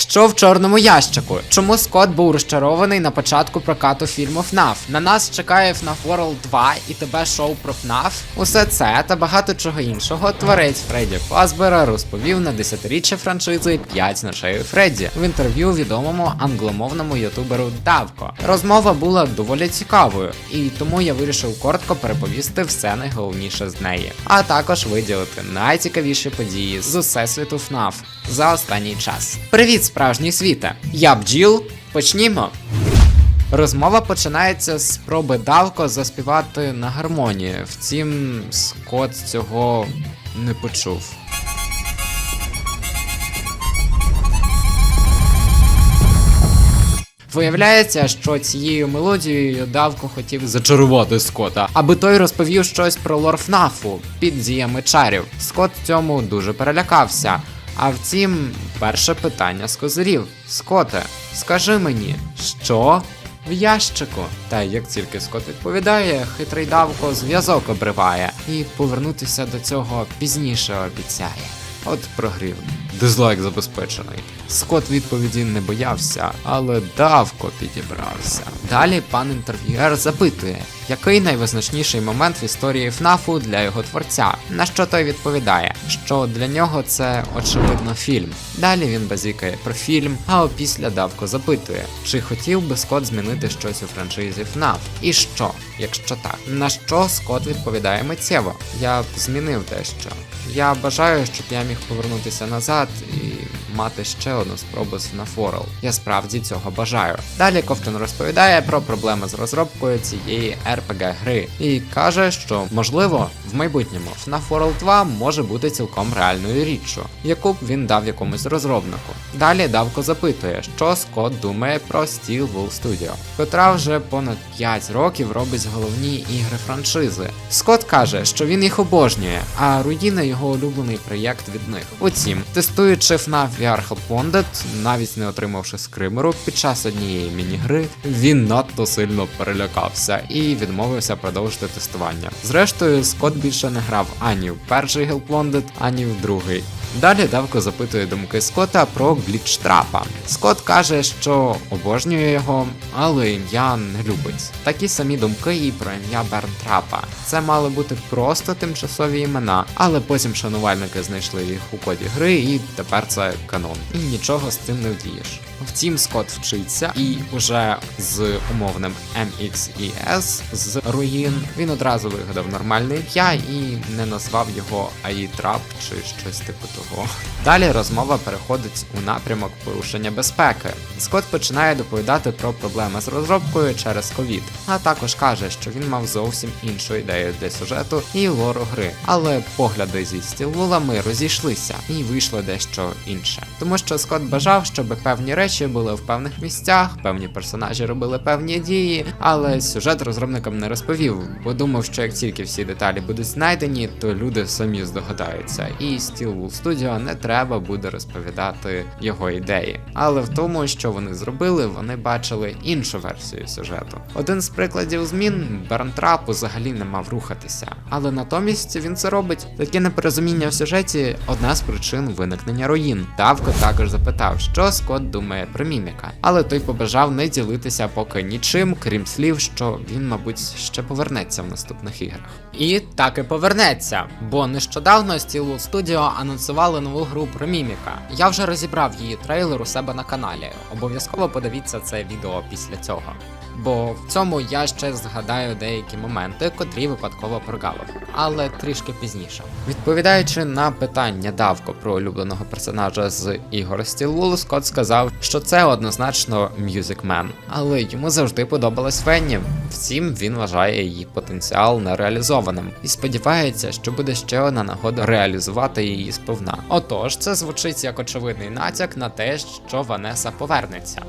Що в чорному ящику? Чому Скотт був розчарований на початку прокату фільму FNAF? На нас чекає FNAF World 2 і тебе шоу про FNAF? Усе це та багато чого іншого творець Фредді Фазбера розповів на 10-річчя франшизи 5 ночей Фредді в інтерв'ю відомому англомовному ютуберу Давко. Розмова була доволі цікавою, і тому я вирішив коротко переповісти все найголовніше з неї, а також виділити найцікавіші події з усесвіту FNAF за останній час. Привіт, справжній світе! Я бджіл. Почнімо. Розмова починається з спроби Давко заспівати на гармонії. Втім, Скотт цього не почув. Виявляється, що цією мелодією Давко хотів зачарувати Скота, аби той розповів щось про лор ФНАФу під діями чарів. Скот цьому дуже перелякався. А втім, перше питання з козирів. Скоте, скажи мені, що в ящику? Та як тільки Скот відповідає, хитрий давко зв'язок обриває і повернутися до цього пізніше обіцяє. От прогрів. Дизлайк забезпечений. Скот відповіді не боявся, але давко підібрався. Далі пан інтерв'юер запитує, який найвизначніший момент в історії ФНАФу для його творця. На що той відповідає, що для нього це очевидно фільм. Далі він базікає про фільм, а опісля давко запитує, чи хотів би Скот змінити щось у франшизі ФНАФ. І що, якщо так? На що Скот відповідає миттєво? Я б змінив дещо. Я бажаю, щоб я міг повернутися назад і мати ще одну спробу з World. Я справді цього бажаю. Далі Ковтун розповідає про проблеми з розробкою цієї RPG гри і каже, що можливо в майбутньому FNAF World 2 може бути цілком реальною річчю, яку б він дав якомусь розробнику. Далі Давко запитує, що Скотт думає про Steel Wool Studio, котра вже понад 5 років робить головні ігри франшизи. Скотт каже, що він їх обожнює, а руїна його улюблений проєкт від них. Утім, тестуючи FNAF VR Help навіть не отримавши скримеру під час однієї міні-гри, він надто сильно перелякався і відмовився продовжити тестування. Зрештою, Скотт більше не грав ані в перший Wanted, ані в другий. Далі Давко запитує думки Скотта про глічтрапа. Скотт каже, що обожнює його, але ім'я не любить. Такі самі думки і про ім'я Бернтрапа. Це мали бути просто тимчасові імена, але потім шанувальники знайшли їх у коді гри, і тепер це канон. І нічого з цим не вдієш. Втім, Скотт вчиться, і уже з умовним MXES з руїн він одразу вигадав нормальне ім'я і не назвав його Аїтрап чи щось типу того. Далі розмова переходить у напрямок порушення безпеки. Скотт починає доповідати про проблеми з розробкою через ковід, а також каже, що він мав зовсім іншу ідею для сюжету і лору гри. Але погляди зі стілвулами розійшлися і вийшло дещо інше. Тому що Скотт бажав, щоб певні речі були в певних місцях, певні персонажі робили певні дії, але сюжет розробникам не розповів, бо думав, що як тільки всі деталі будуть знайдені, то люди самі здогадаються, і Steelwool Studio не треба буде розповідати його ідеї. Але в тому, що вони зробили, вони бачили іншу версію сюжету. Один з прикладів змін Бернтрап взагалі не мав рухатися, але натомість він це робить. Таке непорозуміння в сюжеті одна з причин виникнення руїн. Давко також запитав, що Скотт думає про міміка, але той побажав не ділитися поки нічим, крім слів, що він, мабуть, ще повернеться в наступних іграх. І так і повернеться, бо нещодавно Steelwood Studio анонсували нову гру про міміка. Я вже розібрав її трейлер у себе на каналі. Обов'язково подивіться це відео після цього. Бо в цьому я ще згадаю деякі моменти, котрі випадково прогавив, але трішки пізніше. Відповідаючи на питання Давко про улюбленого персонажа з ігор Стілвул, Скотт сказав, що це однозначно Man, але йому завжди подобалась Фенні. Втім, він вважає її потенціал нереалізованим і сподівається, що буде ще одна нагода реалізувати її сповна. Отож, це звучить як очевидний натяк на те, що Ванеса повернеться.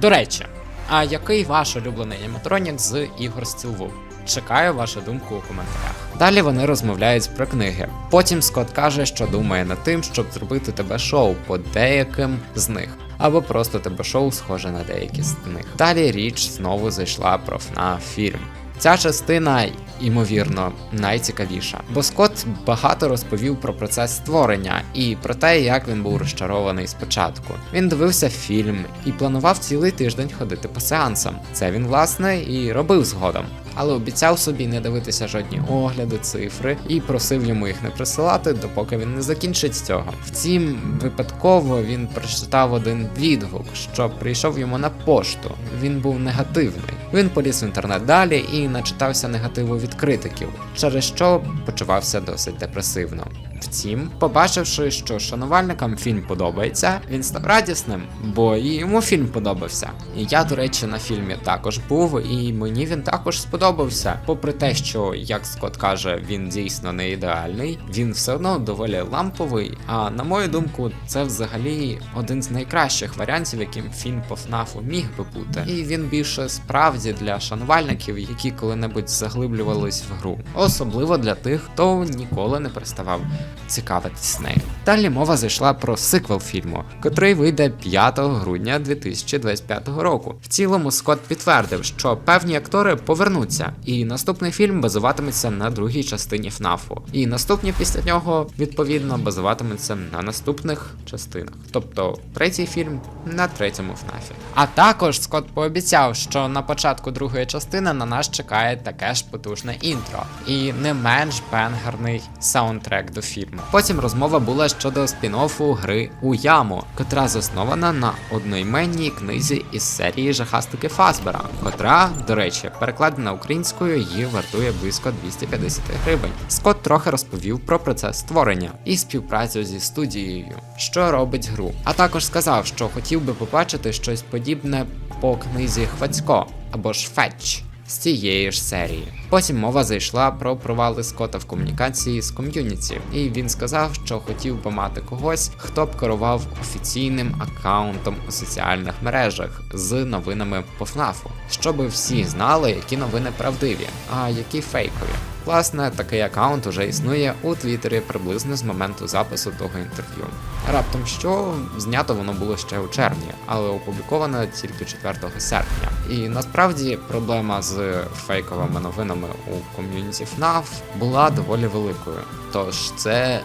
До речі. А який ваш улюблений аніматронік з ігор Стілву? Чекаю вашу думку у коментарях. Далі вони розмовляють про книги. Потім Скотт каже, що думає над тим, щоб зробити тебе шоу по деяким з них, або просто тебе шоу схоже на деякі з них. Далі річ знову зайшла про ФНА фільм. Ця частина, ймовірно, найцікавіша, бо Скотт багато розповів про процес створення і про те, як він був розчарований спочатку. Він дивився фільм і планував цілий тиждень ходити по сеансам. Це він власне і робив згодом. Але обіцяв собі не дивитися жодні огляди, цифри і просив йому їх не присилати, допоки він не закінчить цього. Втім, випадково він прочитав один відгук, що прийшов йому на пошту. Він був негативний. Він поліз в інтернет далі і начитався негативу від критиків, через що почувався досить депресивно. Втім, побачивши, що шанувальникам фільм подобається, він став радісним, бо і йому фільм подобався. І я, до речі, на фільмі також був, і мені він також сподобався. Попри те, що, як Скотт каже, він дійсно не ідеальний, він все одно доволі ламповий. А на мою думку, це взагалі один з найкращих варіантів, яким фільм по ФНАФу міг би бути. І він більше справді для шанувальників, які коли-небудь заглиблювались в гру, особливо для тих, хто ніколи не переставав цікавитись нею. Далі мова зайшла про сиквел фільму, котрий вийде 5 грудня 2025 року. В цілому Скотт підтвердив, що певні актори повернуться, і наступний фільм базуватиметься на другій частині ФНАФу. І наступні після нього відповідно базуватимуться на наступних частинах. Тобто третій фільм на третьому ФНАФі. А також Скотт пообіцяв, що на початку другої частини на нас чекає таке ж потужне інтро і не менш бенгерний саундтрек до фільму. Потім розмова була щодо спін-оффу гри у яму, котра заснована на одноіменній книзі із серії жахастики Фасбера, котра, до речі, перекладена українською її вартує близько 250 гривень. Скотт трохи розповів про процес створення і співпрацю зі студією, що робить гру. А також сказав, що хотів би побачити щось подібне по книзі Хвацько або ж Фетч з цієї ж серії. Потім мова зайшла про провали Скотта в комунікації з ком'юніті, і він сказав, що хотів би мати когось, хто б керував офіційним аккаунтом у соціальних мережах з новинами по ФНАФу, щоб всі знали, які новини правдиві, а які фейкові. Власне, такий аккаунт уже існує у Твіттері приблизно з моменту запису того інтерв'ю. Раптом що знято воно було ще у червні, але опубліковано тільки 4 серпня. І насправді проблема з фейковими новинами у ком'юніті FNAF була доволі великою. Тож це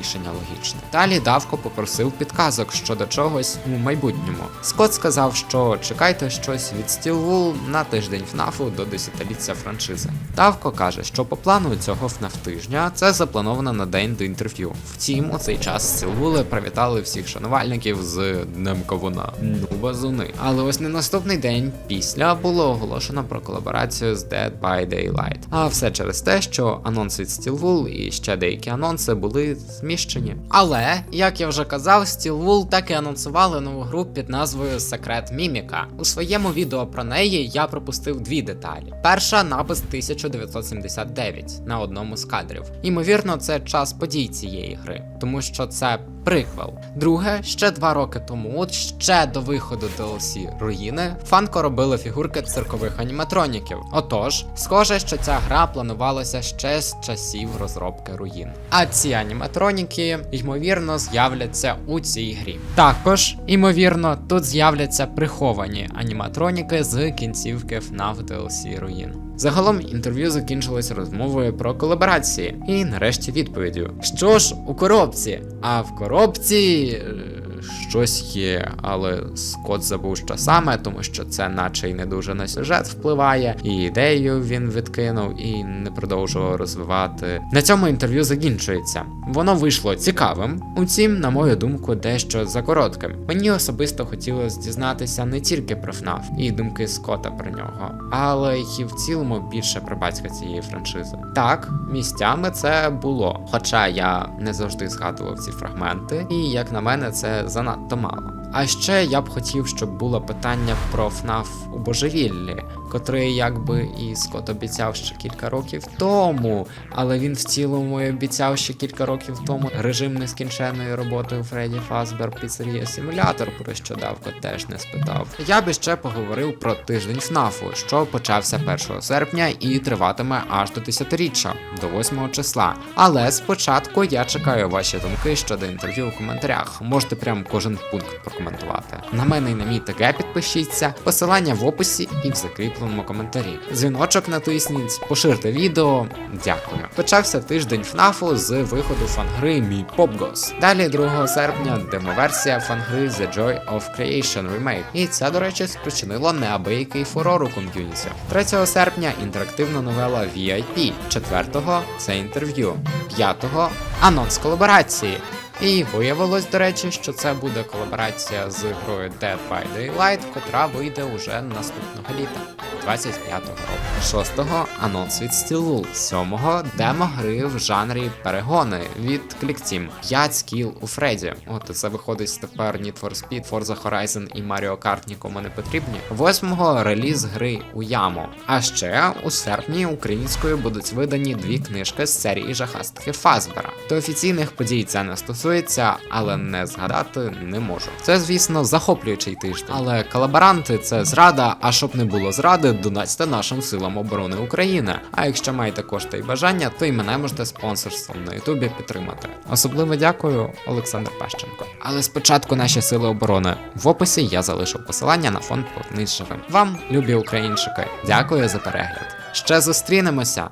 рішення логічне. Далі Давко попросив підказок щодо чогось у майбутньому. Скотт сказав, що чекайте щось від Steelwool на тиждень ФНАФу до десятиліття франшизи. Давко каже, що по плану цього ФНАФ тижня це заплановано на день до інтерв'ю. Втім, у цей час Steelwool привітали всіх шанувальників з Днем Кавуна. Ну базуни. Але ось не наступний день після було оголошено про колаборацію з Dead by Daylight. А все через те, що анонс від Steelwool і ще деякі анонси були зміщені. Але, як я вже казав, Steelwool так і анонсували нову гру під назвою Секрет Міміка. У своєму відео про неї я пропустив дві деталі. Перша напис 1979 на одному з кадрів. Ймовірно, це час подій цієї гри, тому що це приквел. Друге, ще два роки тому, ще до виходу DLC руїни, фанко робили фігурки циркових аніматроніків. Отож, схоже, що ця гра планувалася ще з часів розробки руїн. А ці аніматроніки, ймовірно, з'являться у цій грі. Також, ймовірно, тут з'являться приховані аніматроніки з кінцівки FNAF DLC руїн. Загалом інтерв'ю закінчилось розмовою про колаборації і нарешті відповіддю. Що ж у коробці? А в коробці. Щось є, але Скотт забув, що саме, тому що це наче й не дуже на сюжет впливає, і ідею він відкинув і не продовжував розвивати. На цьому інтерв'ю закінчується. Воно вийшло цікавим, утім, на мою думку, дещо за коротким. Мені особисто хотілося дізнатися не тільки про FNAF і думки Скотта про нього, але й в цілому більше про батька цієї франшизи. Так, місцями це було, хоча я не завжди згадував ці фрагменти, і як на мене, це занадто мало. А ще я б хотів, щоб було питання про ФНАФ у божевіллі, котрий якби і Скотт обіцяв ще кілька років тому, але він в цілому і обіцяв ще кілька років тому режим нескінченної роботи у Фредді Фазбер Піцерія Симулятор, про що Давко теж не спитав. Я би ще поговорив про тиждень ФНАФу, що почався 1 серпня і триватиме аж до 10-річчя, до 8 числа. Але спочатку я чекаю ваші думки щодо інтерв'ю у коментарях. Можете прям кожен пункт прокоментувати. На мене і на мій ТГ підпишіться, посилання в описі і в закріпленому поставимо коментарі. Дзвіночок натисніть, поширте відео. Дякую. Почався тиждень ФНАФу з виходу фангри Мій Попгос. Далі 2 серпня демоверсія фангри The Joy of Creation Remake. І це, до речі, спричинило неабиякий фурор у ком'юніті. 3 серпня інтерактивна новела VIP. 4-го це інтерв'ю. 5-го анонс колаборації. І виявилось, до речі, що це буде колаборація з грою Dead by Daylight, котра вийде уже наступного літа, 25-го року. 6-го анонс від Steel 7-го демо гри в жанрі перегони від ClickTeam. 5 скіл у Фредді. От це виходить тепер Need for Speed, Forza Horizon і Mario Kart нікому не потрібні. 8-го реліз гри у яму. А ще у серпні українською будуть видані дві книжки з серії жахастики Фазбера. До офіційних подій це не стосується, але не згадати не можу. Це, звісно, захоплюючий тиждень. Але колаборанти це зрада. А щоб не було зради, донатьте нашим силам оборони України. А якщо маєте кошти і бажання, то і мене можете спонсорством на Ютубі підтримати. Особливо дякую, Олександр Пащенко. Але спочатку наші сили оборони. В описі я залишив посилання на фонд «Повернись живим. Вам, любі українчики, дякую за перегляд. Ще зустрінемося.